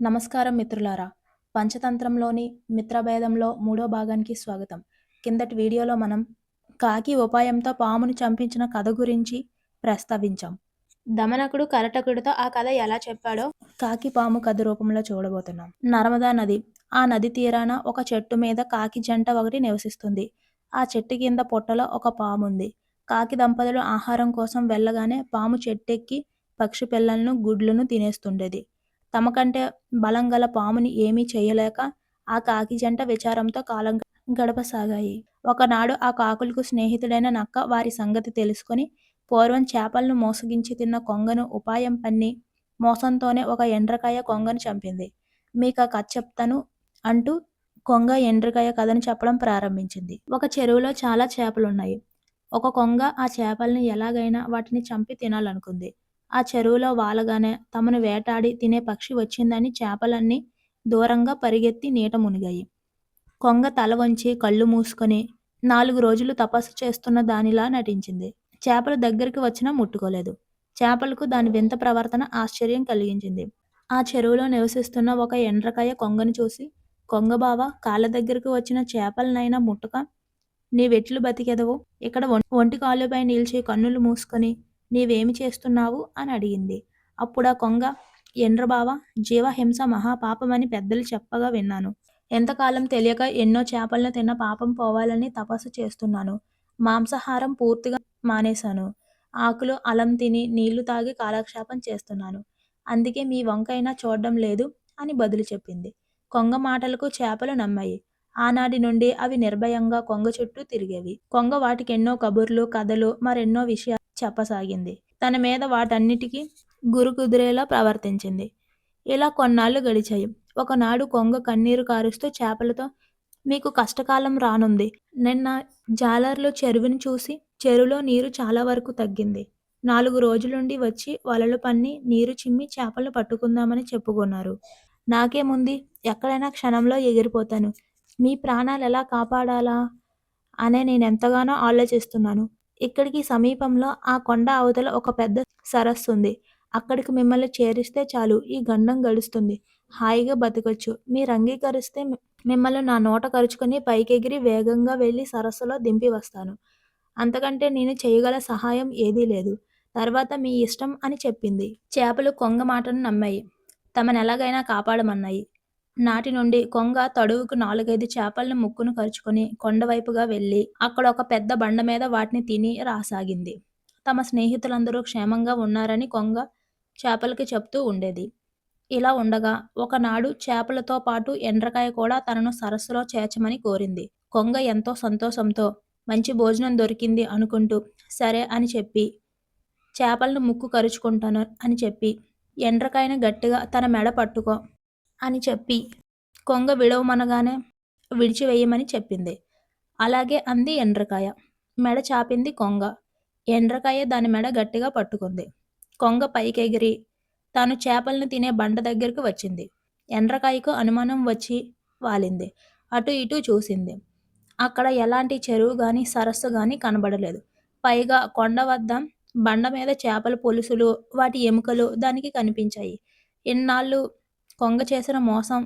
నమస్కారం మిత్రులారా. పంచతంత్రంలోని మిత్రభేదంలో మూడో భాగానికి స్వాగతం. కిందటి వీడియోలో మనం కాకి ఉపాయంతో పామును చంపించిన కథ గురించి ప్రస్తావించాం. దమనకుడు కరటకుడితో ఆ కథ ఎలా చెప్పాడో కాకి పాము కథ రూపంలో చూడబోతున్నాం. నర్మదా నది ఆ నది తీరాన ఒక చెట్టు మీద కాకి జంట ఒకటి నివసిస్తుంది. ఆ చెట్టు కింద పొట్టలో ఒక పాము ఉంది కాకి దంపతులు ఆహారం కోసం వెళ్ళగానే పాము చెట్టెక్కి పక్షి పిల్లలను గుడ్లను తినేస్తుండేది. తమ కంటే బలం గల పాముని ఏమీ చేయలేక ఆ కాకి జంట విచారంతో కాలం గడపసాగాయి. ఒకనాడు ఆ కాకులకు స్నేహితుడైన నక్క వారి సంగతి తెలుసుకొని పూర్వం చేపలను మోసగించి తిన్న కొంగను ఉపాయం పన్ని మోసంతోనే ఒక ఎండ్రకాయ కొంగను చంపింది. మీకు ఆ కథ చెప్తాను అంటూ కొంగ ఎండ్రకాయ కథను చెప్పడం ప్రారంభించింది. ఒక చెరువులో చాలా చేపలున్నాయి. ఒక కొంగ ఆ చేపల్ని ఎలాగైనా వాటిని చంపి తినాలనుకుంది. ఆ చెరువులో వాలగానే తమను వేటాడి తినే పక్షి వచ్చిందని చేపలన్నీ దూరంగా పరిగెత్తి నీట మునిగాయి. కొంగ తల వంచి కళ్ళు మూసుకొని నాలుగు రోజులు తపస్సు చేస్తున్న దానిలా నటించింది. చేపలు దగ్గరికి వచ్చినా ముట్టుకోలేదు. చేపలకు దాని వింత ప్రవర్తన ఆశ్చర్యం కలిగించింది. ఆ చెరువులో నివసిస్తున్న ఒక ఎండ్రకాయ కొంగను చూసి కొంగ బావ కాళ్ళ దగ్గరకు వచ్చిన చేపలనైనా ముట్టుక? నీవెట్లు బతికెదవు. ఇక్కడ ఒంటి కాలుపై నిలిచి కన్నులు మూసుకొని నీవేమి చేస్తున్నావు? అని అడిగింది. అప్పుడు ఆ కొంగ ఎండ్రబావ జీవహింస మహాపాపమని పెద్దలు చెప్పగా విన్నాను. ఎంతకాలం తెలియక ఎన్నో చేపలను తిన్న పాపం పోవాలని తపస్సు చేస్తున్నాను. మాంసాహారం పూర్తిగా మానేశాను. ఆకులు అలం తిని నీళ్ళు తాగి కాలక్షేపం చేస్తున్నాను. అందుకే మీ వంకైనా చూడడం లేదు అని బదులు చెప్పింది. కొంగ మాటలకు చేపలు నమ్మాయి. ఆనాటి నుండి అవి నిర్భయంగా కొంగ చుట్టూ తిరిగేవి. కొంగ వాటికి ఎన్నో కబుర్లు కథలు మరెన్నో విషయాలు చెప్పసాగింది. తన మీద వాటన్నిటికీ గురు కుదిరేలా ప్రవర్తించింది. ఇలా కొన్నాళ్ళు గడిచాయి. ఒకనాడు కొంగ కన్నీరు కారుస్తూ చేపలతో మీకు కష్టకాలం రానుంది. నిన్న జాలర్లు చెరువుని చూసి చెరువులో నీరు చాలా వరకు తగ్గింది. నాలుగు రోజులుండి వచ్చి వలలు పన్ని నీరు చిమ్మి చేపలు పట్టుకుందామని చెప్పుకున్నారు. నాకేముంది ఎక్కడైనా క్షణంలో ఎగిరిపోతాను. మీ ప్రాణాలు ఎలా కాపాడాలా? అనే నేను ఎంతగానో ఆలోచిస్తున్నాను. ఇక్కడికి సమీపంలో ఆ కొండ అవతల ఒక పెద్ద సరస్సు ఉంది అక్కడికి మిమ్మల్ని చేరిస్తే చాలు ఈ గండం గడుస్తుంది. హాయిగా బతకొచ్చు. మీరు అంగీకరిస్తే మిమ్మల్ని నా నోట కరుచుకొని పైకెగిరి వేగంగా వెళ్ళి సరస్సులో దింపి వస్తాను. అంతకంటే నేను చేయగల సహాయం ఏదీ లేదు. తర్వాత మీ ఇష్టం అని చెప్పింది. చేపలు కొంగ మాటను నమ్మాయి. తమనెలాగైనా కాపాడమన్నాయి. నాటి నుండి కొంగ తడువుకు నాలుగైదు చేపలను ముక్కును కరుచుకొని కొండవైపుగా వెళ్ళి అక్కడ ఒక పెద్ద బండ మీద వాటిని తిని రాసాగింది. తమ స్నేహితులందరూ క్షేమంగా ఉన్నారని కొంగ చేపలకి చెప్తూ ఉండేది. ఇలా ఉండగా ఒకనాడు చేపలతో పాటు ఎండ్రకాయ కూడా తనను సరస్సులో చేర్చమని కోరింది. కొంగ ఎంతో సంతోషంతో మంచి భోజనం దొరికింది అనుకుంటూ సరే అని చెప్పి చేపలను ముక్కు కరుచుకుంటాను అని చెప్పి ఎండ్రకాయను గట్టిగా తన మెడ పట్టుకో అని చెప్పి కొంగ విడవమనగానే విడిచివేయమని చెప్పింది. అలాగే అంది ఎండ్రకాయ. మెడ చాపింది కొంగ. ఎండ్రకాయ దాని మెడ గట్టిగా పట్టుకుంది. కొంగ పైకెగిరి తాను చేపలను తినే బండ దగ్గరకు వచ్చింది. ఎండ్రకాయకు అనుమానం వచ్చి వాలింది. అటు ఇటు చూసింది. అక్కడ ఎలాంటి చెరువు కానీ సరస్సు కానీ కనబడలేదు. పైగా కొండ వద్ద బండ మీద చేపల పులుసులు వాటి ఎముకలు దానికి కనిపించాయి. ఇన్నాళ్ళు కొంగ చేసిన మోసం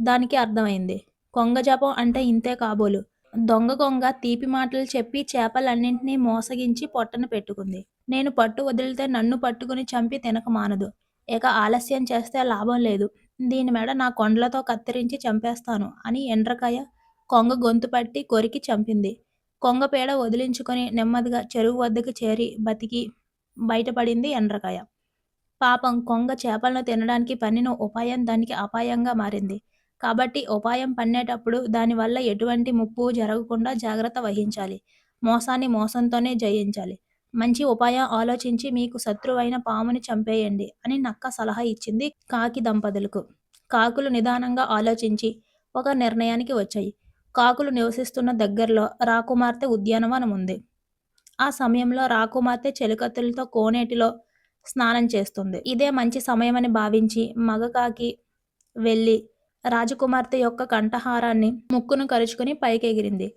దానికి అర్థమైంది. కొంగ జపం అంటే ఇంతే కాబోలు. దొంగ కొంగ తీపి మాటలు చెప్పి చేపలన్నింటినీ మోసగించి పొట్టను పెట్టుకుంది. నేను పట్టు వదిలితే నన్ను పట్టుకుని చంపి తినక మానదు. ఇక ఆలస్యం చేస్తే లాభం లేదు. దీని మెడ నా కొండలతో కత్తిరించి చంపేస్తాను అని ఎండ్రకాయ కొంగ గొంతు పట్టి కొరికి చంపింది. కొంగ పేడ వదిలించుకొని నెమ్మదిగా చెరువు వద్దకు చేరి బతికి బయటపడింది ఎండ్రకాయ. పాపం కొంగ చేపలను తినడానికి పన్నిన ఉపాయం దానికి అపాయంగా మారింది. కాబట్టి ఉపాయం పన్నేటప్పుడు దానివల్ల ఎటువంటి ముప్పు జరగకుండా జాగ్రత్త వహించాలి. మోసాన్ని మోసంతోనే జయించాలి. మంచి ఉపాయం ఆలోచించి మీకు శత్రువైన పాముని చంపేయండి అని నక్క సలహా ఇచ్చింది కాకి దంపతులకు. కాకులు నిదానంగా ఆలోచించి ఒక నిర్ణయానికి వచ్చాయి. కాకులు నివసిస్తున్న దగ్గరలో రాకుమార్తె ఉద్యానవనం ఉంది ఆ సమయంలో రాకుమార్తె చెలికత్తులతో కోనేటిలో స్నానం చేస్తుంది. ఇదే మంచి సమయమని భావించి మగ కాకి వెళ్ళి రాజకుమార్తె యొక్క కంఠహారాన్ని ముక్కును కరుచుకుని పైకెగిరింది.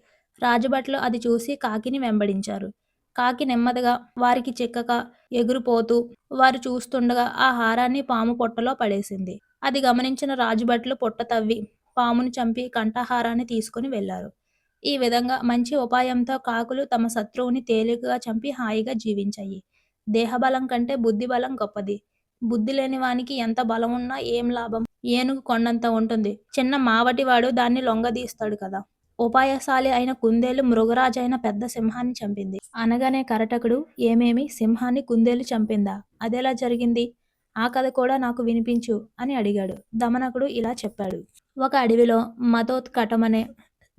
రాజభట్లు అది చూసి కాకిని వెంబడించారు. కాకి నెమ్మదిగా వారికి చిక్కక ఎగురుపోతూ వారు చూస్తుండగా ఆ హారాన్ని పాము పొట్టలో పడేసింది. అది గమనించిన రాజుభట్లు పుట్ట తవ్వి పామును చంపి కంఠహారాన్ని తీసుకుని వెళ్ళారు ఈ విధంగా మంచి ఉపాయంతో కాకులు తమ శత్రువుని తేలికగా చంపి హాయిగా జీవించాయి. దేహబలం కంటే బుద్ధి బలం గొప్పది. బుద్ధి లేని వానికి ఎంత బలం ఉన్నా ఏం లాభం? ఏనుగు కొండంత ఉంటుంది. చిన్న మావటివాడు దాన్ని లొంగదీస్తాడు కదా. ఉపాయశాలి అయిన కుందేలు మృగరాజు అయిన పెద్ద సింహాన్ని చంపింది. అనగానే కరటకుడు ఏమేమి? సింహాన్ని కుందేలు చంపిందా? అదెలా జరిగింది? ఆ కథ కూడా నాకు వినిపించు అని అడిగాడు. దమనకుడు ఇలా చెప్పాడు. ఒక అడవిలో మతోత్కటమనే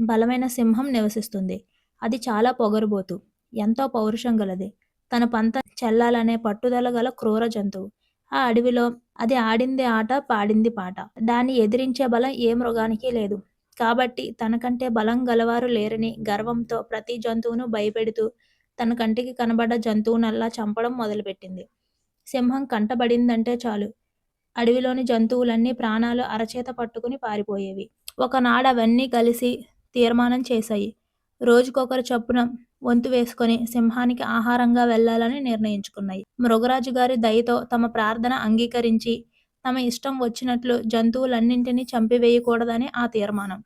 బలమైన సింహం నివసిస్తుంది. అది చాలా పొగరుబోతు ఎంతో పౌరుషం గలది. తన పంత చెల్లాలనే పట్టుదల గల క్రూర జంతువు. ఆ అడవిలో అది ఆడింది ఆట పాడింది పాట. దాన్ని ఎదిరించే బలం ఏ మృగానికి లేదు. కాబట్టి తనకంటే బలం గలవారు లేరని గర్వంతో ప్రతి జంతువును భయపెడుతూ తన కంటికి కనబడ్డ జంతువునల్లా చంపడం మొదలుపెట్టింది. సింహం కంటబడిందంటే చాలు. అడవిలోని జంతువులన్నీ ప్రాణాలు అరచేత పట్టుకుని పారిపోయేవి. ఒకనాడు అవన్నీ కలిసి తీర్మానం చేశాయి. రోజుకొకరు చొప్పున వంతు వేసుకొని సింహానికి ఆహారంగా వెళ్ళాలని నిర్ణయించుకున్నాయి. మృగరాజు గారి దయతో తమ ప్రార్థన అంగీకరించి తమ ఇష్టం వచ్చినట్లు జంతువులన్నింటినీ చంపివేయకూడదని ఆ తీర్మానం.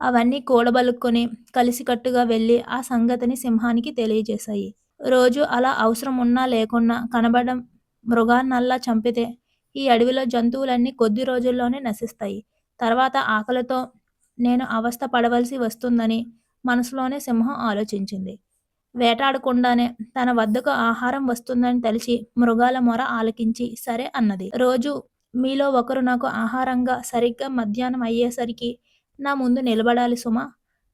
అవన్నీ కూడబలుక్కొని కలిసికట్టుగా వెళ్ళి ఆ సంగతిని సింహానికి తెలియజేశాయి. రోజు అలా అవసరం ఉన్నా లేకున్నా కనబడడం మృగాన్నల్లా చంపితే ఈ అడవిలో జంతువులన్నీ కొద్ది రోజుల్లోనే నశిస్తాయి. తర్వాత ఆకలితో నేను అవస్థ పడవలసి వస్తుందని మనసులోనే సింహం ఆలోచించింది. వేటాడకుండానే తన వద్దకు ఆహారం వస్తుందని తెలిసి మృగాల మొర ఆలకించి సరే అన్నది. రోజు మీలో ఒకరు నాకు ఆహారంగా సరిగ్గా మధ్యాహ్నం అయ్యేసరికి నా ముందు నిలబడాలి సుమా.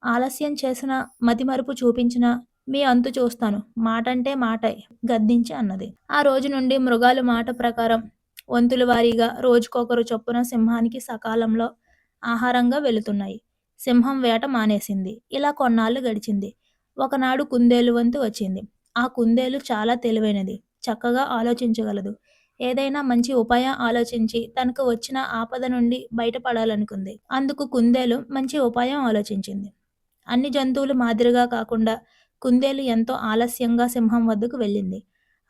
ఆలస్యం చేసిన మతిమరుపు చూపించిన మీ అంతు చూస్తాను. మాటంటే మాటే గద్దించి అన్నది. ఆ రోజు నుండి మృగాలు మాట ప్రకారం వంతుల వారీగా రోజుకొకరు చొప్పున సింహానికి సకాలంలో ఆహారంగా వెళుతున్నాయి. సింహం వేట మానేసింది. ఇలా కొన్నాళ్ళు గడిచింది. ఒకనాడు కుందేలు వంతు వచ్చింది. ఆ కుందేలు చాలా తెలివైనది చక్కగా ఆలోచించగలదు. ఏదైనా మంచి ఉపాయం ఆలోచించి తనకు వచ్చిన ఆపద నుండి బయటపడాలనుకుంది. అందుకు కుందేలు మంచి ఉపాయం ఆలోచించింది. అన్ని జంతువులు మాదిరిగా కాకుండా కుందేలు ఎంతో ఆలస్యంగా సింహం వద్దకు వెళ్ళింది.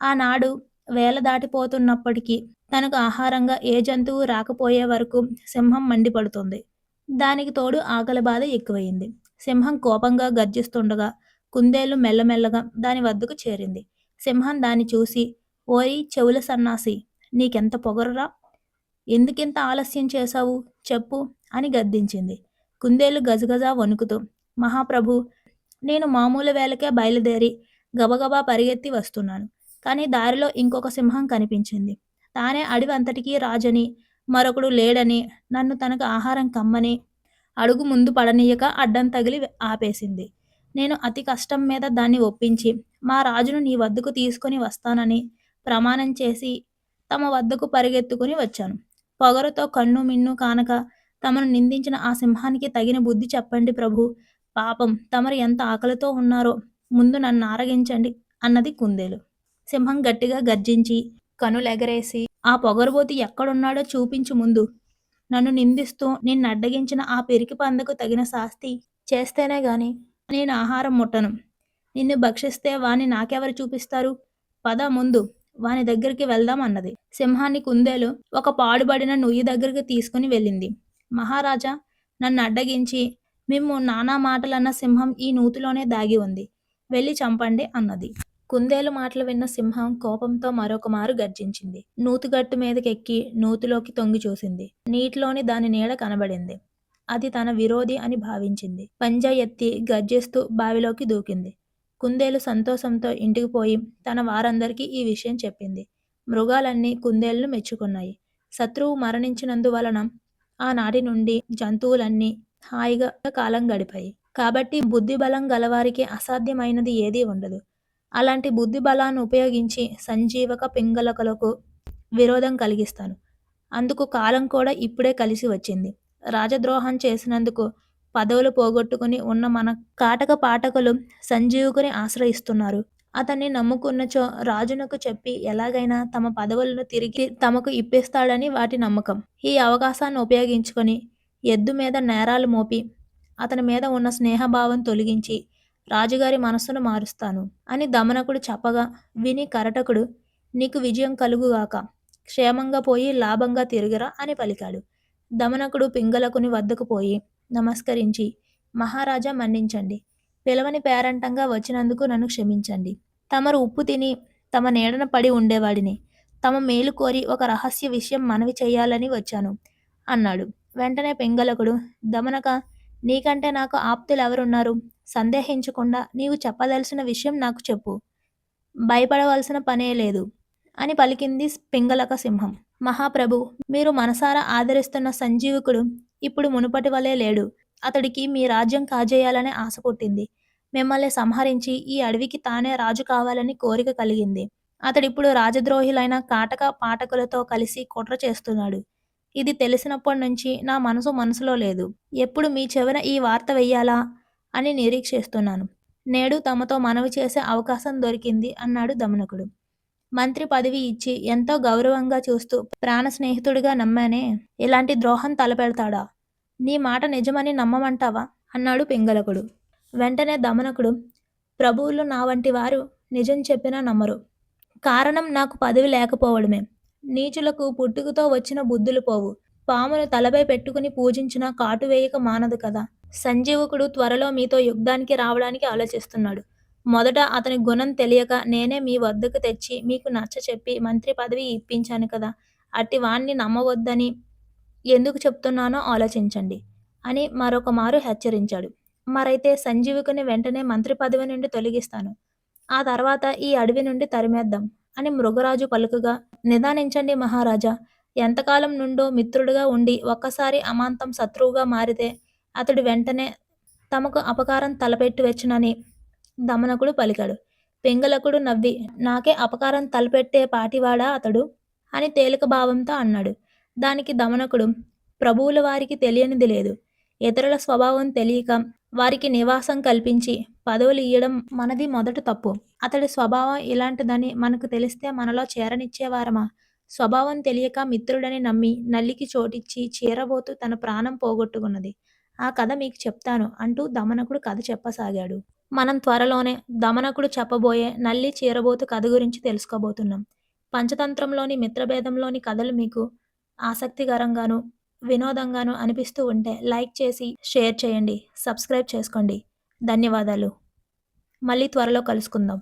ఆనాడు వేల దాటిపోతున్నప్పటికీ తనకు ఆహారంగా ఏ జంతువు రాకపోయే వరకు సింహం మండిపడుతుంది. దానికి తోడు ఆకలి బాధ ఎక్కువయింది సింహం కోపంగా గర్జిస్తుండగా కుందేలు మెల్లమెల్లగా దాని వద్దకు చేరింది. సింహం దాన్ని చూసి ఓరి చెవుల సన్నాసి నీకెంత పొగరురా? ఎందుకింత ఆలస్యం చేశావు? చెప్పు అని గద్దించింది. కుందేలు గజగజా వణుకుతూ మహాప్రభు నేను మామూలు వేళకే బయలుదేరి గబగబా పరిగెత్తి వస్తున్నాను. కానీ దారిలో ఇంకొక సింహం కనిపించింది. తానే అడవి అంతటికీ రాజని మరొకడు లేడని నన్ను తనకు ఆహారం కమ్మని అడుగు ముందు పడనీయక అడ్డం తగిలి ఆపేసింది. నేను అతి కష్టం మీద దాన్ని ఒప్పించి మా రాజును నీ వద్దకు తీసుకొని వస్తానని ప్రమాణం చేసి తమ వద్దకు పరిగెత్తుకుని వచ్చాను. పొగరుతో కన్ను మిన్ను కానక తమను నిందించిన ఆ సింహానికి తగిన బుద్ధి చెప్పండి ప్రభు. పాపం తమరు ఎంత ఆకలితో ఉన్నారో ముందు నన్ను ఆరగించండి అన్నది కుందేలు. సింహం గట్టిగా గర్జించి కనులెగరేసి ఆ పొగరుబోతి ఎక్కడున్నాడో చూపించు ముందు. నన్ను నిందిస్తూ నిన్ను అడ్డగించిన ఆ పెరికి పందకు తగిన శాస్తి చేస్తేనే గాని నేను ఆహారం ముట్టను. నిన్ను భక్షిస్తే వాణ్ణి నాకెవరు చూపిస్తారు? పద ముందు వాని దగ్గరికి వెళ్దాం అన్నది. సింహాన్ని కుందేలు ఒక పాడుబడిన నుయ్యి దగ్గరికి తీసుకుని వెళ్ళింది. మహారాజా నన్ను అడ్డగించి మేము నానా మాటలన్న సింహం ఈ నూతిలోనే దాగి ఉంది. వెళ్ళి చంపండి అన్నది. కుందేలు మాటలు విన్న సింహం కోపంతో మరొక మారు గర్జించింది. నూతుగట్టు మీదకెక్కి నూతిలోకి తొంగి చూసింది. నీటిలోని దాని నీడ కనబడింది. అది తన విరోధి అని భావించింది. పంజా ఎత్తి గర్జిస్తూ బావిలోకి దూకింది. కుందేలు సంతోషంతో ఇంటికి పోయి తన వారందరికీ ఈ విషయం చెప్పింది. మృగాలన్నీ కుందేళ్ళను మెచ్చుకున్నాయి. శత్రువు మరణించినందువలన ఆనాటి నుండి జంతువులన్నీ హాయిగా కాలం గడిపాయి. కాబట్టి బుద్ధి బలం గలవారికి అసాధ్యమైనది ఏదీ ఉండదు. అలాంటి బుద్ధి బలాన్ని ఉపయోగించి సంజీవక పింగళకలకు విరోధం కలిగిస్తాను. అందుకు కాలం కూడా ఇప్పుడే కలిసి వచ్చింది. రాజద్రోహం చేసినందుకు పదవులు పోగొట్టుకుని ఉన్న మన కాటక పాఠకులు సంజీవుకుని ఆశ్రయిస్తున్నారు. అతన్ని నమ్ముకున్నచో రాజునకు చెప్పి ఎలాగైనా తమ పదవులను తిరిగి తమకు ఇప్పిస్తాడని వాటి నమ్మకం. ఈ అవకాశాన్ని ఉపయోగించుకొని ఎద్దు మీద నేరాలు మోపి అతని మీద ఉన్న స్నేహభావం తొలగించి రాజుగారి మనస్సును మారుస్తాను అని దమనకుడు చెప్పగా విని కరటకుడు నీకు విజయం కలుగుగాక క్షేమంగా పోయి లాభంగా తిరిగిరా అని పలికాడు. దమనకుడు పింగళకుని వద్దకు పోయి నమస్కరించి మహారాజా మన్నించండి. పిలవని పేరంటంగా వచ్చినందుకు నన్ను క్షమించండి. తమరు ఉప్పు తిని తమ నీడన పడి ఉండేవాడిని. తమ మేలు కోరి ఒక రహస్య విషయం మనవి చేయాలని వచ్చాను అన్నాడు. వెంటనే పింగళకుడు దమనక నీకంటే నాకు ఆప్తులు ఎవరున్నారు సందేహించకుండా నీవు చెప్పదలసిన విషయం నాకు చెప్పు. భయపడవలసిన పనే లేదు. అని పలికింది పింగళక సింహం. మహాప్రభు మీరు మనసారా ఆదరిస్తున్న సంజీవకుడు ఇప్పుడు మునుపటి వలె లేడు. అతడికి మీ రాజ్యం కాజేయాలనే ఆశ పుట్టింది. మిమ్మల్ని సంహరించి ఈ అడవికి తానే రాజు కావాలని కోరిక కలిగింది. అతడిప్పుడు రాజద్రోహులైన కాటక పాఠకులతో కలిసి కుట్ర చేస్తున్నాడు. ఇది తెలిసినప్పటి నుంచి నా మనసు మనసులో లేదు. ఎప్పుడు మీ చెవిన ఈ వార్త వెయ్యాలా? అని నిరీక్షిస్తున్నాను. నేడు తమతో మనవి చేసే అవకాశం దొరికింది అన్నాడు దమనకుడు. మంత్రి పదవి ఇచ్చి ఎంతో గౌరవంగా చూస్తూ ప్రాణ స్నేహితుడిగా నమ్మానే ఇలాంటి ద్రోహం తలపెడతాడా? నీ మాట నిజమని నమ్మమంటావా? అన్నాడు పింగళకుడు. వెంటనే దమనకుడు ప్రభువులు నా వంటి వారు నిజం చెప్పినా నమ్మరు. కారణం నాకు పదవి లేకపోవడమే. నీచులకు పుట్టుకతో వచ్చిన బుద్ధులు పోవు. పామును తలపై పెట్టుకుని పూజించిన కాటు వేయక మానదు కదా. సంజీవకుడు త్వరలో మీతో యుద్ధానికి రావడానికి ఆలోచిస్తున్నాడు. మొదట అతని గుణం తెలియక నేనే మీ వద్దకు తెచ్చి మీకు నచ్చ చెప్పి మంత్రి పదవి ఇప్పించాను కదా. అట్టి వాణ్ణి నమ్మవద్దని ఎందుకు చెప్తున్నానో ఆలోచించండి అని మరొక మారు హెచ్చరించాడు. మరైతే సంజీవికుని వెంటనే మంత్రి పదవి నుండి తొలగిస్తాను. ఆ తర్వాత ఈ అడవి నుండి తరిమేద్దాం అని మృగరాజు పలుకగా నిదానించండి మహారాజా ఎంతకాలం నుండో మిత్రుడుగా ఉండి ఒక్కసారి అమాంతం శత్రువుగా మారితే అతడు వెంటనే తమకు అపకారం తలపెట్టి వచ్చునని దమనకుడు పలికాడు. పెంగలకుడు నవ్వి నాకే అపకారం తలపెట్టే పాటివాడా అతడు అని తేలిక భావంతో అన్నాడు. దానికి దమనకుడు ప్రభువుల వారికి తెలియనిది లేదు. ఇతరుల స్వభావం తెలియక వారికి నివాసం కల్పించి పదవులు ఇయ్యడం మనది మొదటి తప్పు. అతడి స్వభావం ఇలాంటిదని మనకు తెలిస్తే మనలో చేరనిచ్చేవారమా? స్వభావం తెలియక మిత్రుడని నమ్మి నల్లికి చోటిచ్చి చీరబోతూ తన ప్రాణం పోగొట్టుకున్నది. ఆ కథ మీకు చెప్తాను అంటూ దమనకుడు కథ చెప్పసాగాడు. మనం త్వరలోనే దమనకుడు చెప్పబోయే నల్లి చీరబోతు కథ గురించి తెలుసుకోబోతున్నాం. పంచతంత్రంలోని మిత్రభేదంలోని కథలు మీకు ఆసక్తికరంగాను వినోదంగాను అనిపిస్తూ ఉంటే లైక్ చేసి షేర్ చేయండి సబ్స్క్రైబ్ చేసుకోండి. ధన్యవాదాలు. మళ్ళీ త్వరలో కలుసుకుందాం.